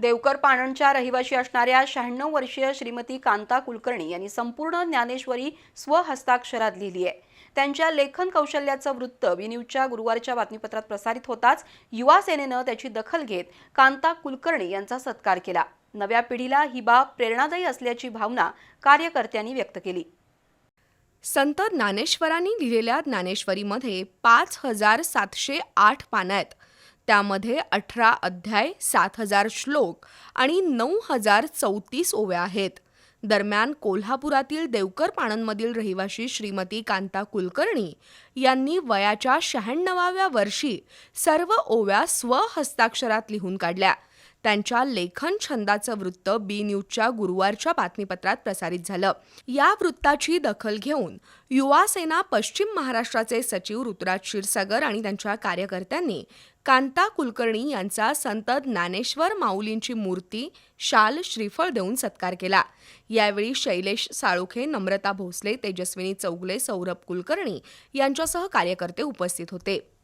देवकर पाणंदच्या रहिवाशी असणाऱ्या शहाण्णव वर्षीय श्रीमती कांता कुलकर्णी यांनी संपूर्ण ज्ञानेश्वरी स्वहस्ताक्षरात लिहिली आहे. त्यांच्या लेखन कौशल्याचं वृत्त बी न्यूजच्या गुरुवारच्या बातमीपत्रात प्रसारित होताच युवा सेनेनं त्याची दखल घेत कांता कुलकर्णी यांचा सत्कार केला. नव्या पिढीला ही बाब प्रेरणादायी असल्याची भावना कार्यकर्त्यांनी व्यक्त केली. संत ज्ञानेश्वरांनी लिहिलेल्या ज्ञानेश्वरीमध्ये पाच हजार सातशे आठ पानं आहेत. त्यामध्ये अठरा अध्याय सात हजार श्लोक आणि नऊ हजार चौतीस ओव्या आहेत. दरम्यान कोल्हापुरातील देवकर पाणनमधील रहिवाशी श्रीमती कांता कुलकर्णी यांनी वयाच्या शहाण्णवाव्या वर्षी सर्व ओव्या स्वहस्ताक्षरात लिहून काढल्या. त्यांच्या लेखन छंदाचं वृत्त बी न्यूजच्या गुरुवारच्या बातमीपत्रात प्रसारित झालं. या वृत्ताची दखल घेऊन युवा सेना पश्चिम महाराष्ट्राचे सचिव ऋतुराज क्षीरसागर आणि त्यांच्या कार्यकर्त्यांनी कांता कुलकर्णी यांचा संत ज्ञानेश्वर माऊलींची मूर्ती शाल श्रीफळ देऊन सत्कार केला. यावेळी शैलेश साळुखे नम्रता भोसले तेजस्विनी चौगले सौरभ कुलकर्णी यांच्यासह कार्यकर्ते उपस्थित होते.